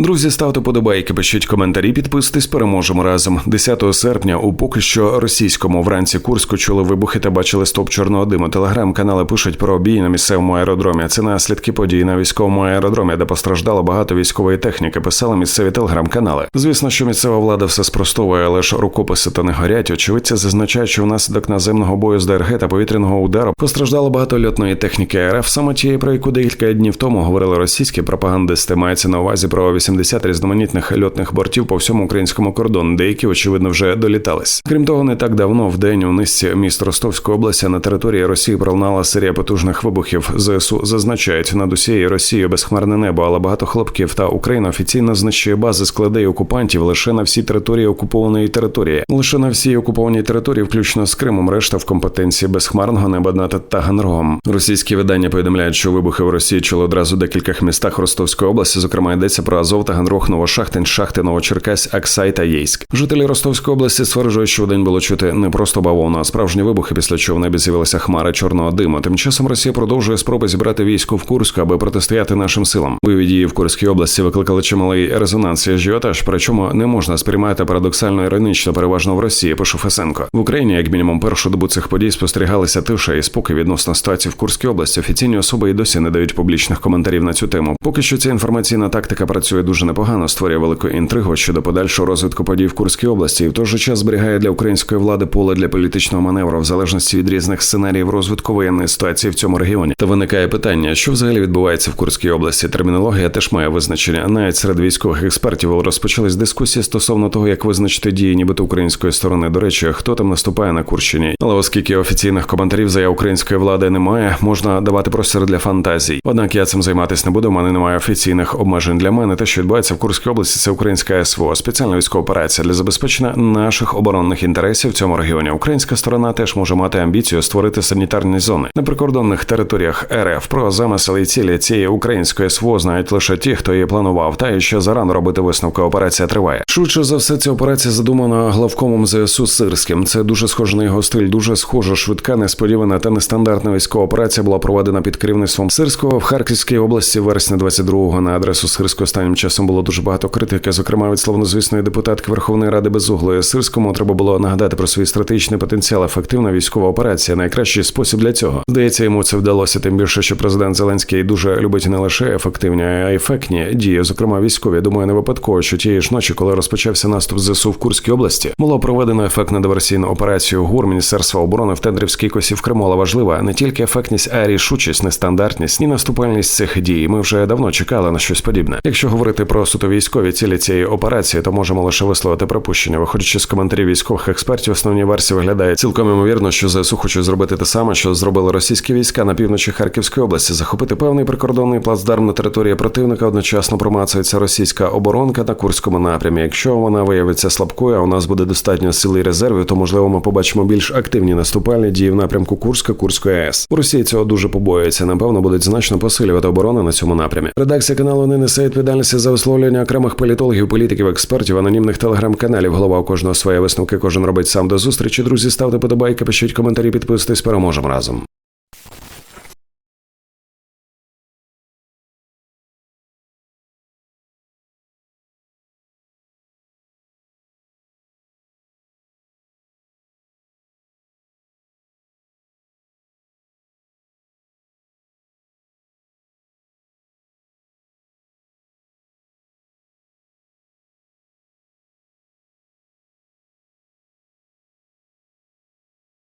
Друзі, ставте подобайки, пишіть коментарі, підписуйтесь, переможемо разом. 10 серпня у поки що російському вранці Курську чули вибухи та бачили стоп чорного диму. Телеграм-канали пишуть про бій на місцевому аеродромі. Це наслідки подій на військовому аеродромі, де постраждало багато військової техніки. Писали місцеві телеграм-канали. Звісно, що місцева влада все спростовує, але ж рукописи то не горять. Очевидці зазначають, що внаслідок наземного бою з ДРГ та повітряного удару постраждало багато льотної техніки РФ, саме тієї, про яку декілька днів тому говорили російські пропагандисти. Мається на увазі про 80 різноманітних льотних бортів по всьому українському кордону, деякі очевидно вже долітались. Крім того, не так давно в день у низці міст Ростовської області на території Росії пролунала серія потужних вибухів. ЗСУ зазначають над усією Росією безхмарне небо, але багато хлопків та Україна офіційно знищує бази складей окупантів лише на всій території окупованої території, лише на всій окупованій території, включно з Кримом, решта в компетенції безхмарного неба над Таганрогом. Російські видання повідомляють, що вибухи в Росії чули одразу в декількох містах Ростовської області. Зокрема, йдеться про Азов, Таганрог, Новошахтин, Шахти, Новочеркась, Аксай та Єйськ. Жителі Ростовської області стверджують, що вдень було чути не просто бавовну, а справжні вибухи, після чого в небі з'явилася хмара чорного диму. Тим часом Росія продовжує спроби зібрати військо в Курську, аби протистояти нашим силам. Бойові дії в Курській області викликали чималий резонанс і ажіотаж, причому не можна сприймати парадоксально іронічно, переважно в Росії. Пише Фесенко в Україні, як мінімум, першу добу цих подій спостерігалися тиша і спокій відносно ситуації в Курській області. Офіційні особи і досі не дають публічних коментарів на цю тему. Поки що ця інформаційна тактика працює дуже непогано, створює велику інтригу щодо подальшого розвитку подій в Курській області, і в той же час зберігає для української влади поле для політичного маневру в залежності від різних сценаріїв розвитку воєнної ситуації в цьому регіоні. Та виникає питання, що взагалі відбувається в Курській області. Термінологія теж має визначення. Навіть серед військових експертів розпочались дискусії стосовно того, як визначити дії, нібито української сторони. До речі, хто там наступає на Курщині. Але оскільки офіційних коментарів заяв української влади немає, можна давати простір для фантазій. Однак я цим займатися не буду. У мене немає офіційних обмежень для мене. Те, що відбувається в Курській області, це українська СВО, спеціальна військова операція для забезпечення наших оборонних інтересів в цьому регіоні. Українська сторона теж може мати амбіцію створити санітарні зони на прикордонних територіях РФ. Про замисел і цілі цієї української СВО знають лише ті, хто її планував, та і ще зарано робити висновки. Операція триває. Швидше за все, ця операція задумана главкомом ЗСУ Сирським. Це дуже схоже на його стиль, дуже схожа, швидка, несподівана та нестандартна військова операція була проведена під керівництвом Сирського в Харківській області вересня 22-го на адресу Сирського останнім часом було дуже багато критики, зокрема від славнозвісної депутатки Верховної Ради Безуглої. Сирському треба було нагадати про свій стратегічний потенціал. Ефективна військова операція найкращий спосіб для цього. Здається, йому це вдалося. Тим більше, що президент Зеленський дуже любить не лише ефективні, а й ефектні дії, зокрема військові. Думаю, не випадково, що тієї ж ночі, коли розпочався наступ ЗСУ в Курській області, було проведено ефектну диверсійну операцію ГУР Міністерства оборони в Тендрівській косі в Криму. Важлива не тільки ефектність, а й рішучість, нестандартність, ні наступальність цих дій. Ми вже давно чекали на щось подібне. Якщо говорити про суто військові цілі цієї операції, то можемо лише висловити припущення. Виходячи з коментарів військових експертів, основні версії виглядає цілком ймовірно, що ЗСУ хочуть зробити те саме, що зробили російські війська на півночі Харківської області, захопити певний прикордонний плацдарм на території противника. Одночасно промацується російська оборонка на курському напрямі. Якщо вона виявиться слабкою, а у нас буде достатньо сил і резервів, то можливо ми побачимо більш активні наступальні дії в напрямку Курська, Курської АЕС. У Росії цього дуже побоюється. Напевно, будуть значно посилювати оборону на цьому напрямі. Редакція каналу не несе відповідальності за висловлення окремих політологів, політиків, експертів, анонімних телеграм-каналів. Голова у кожного своє висновки. Кожен робить сам до зустрічі. Друзі, ставте подобайки, пишіть коментарі, підписуйтесь. Переможемо разом.